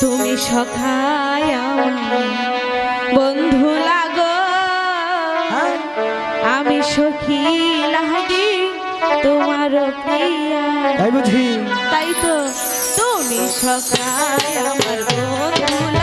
তুমি সখায় বন্ধু লাগো। হ্যাঁ। আমি সখী লাগি তোমার প্রিয়া। তাই বুঝি। তাই তো তুমি সখায় আমার বন্ধু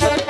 সত্য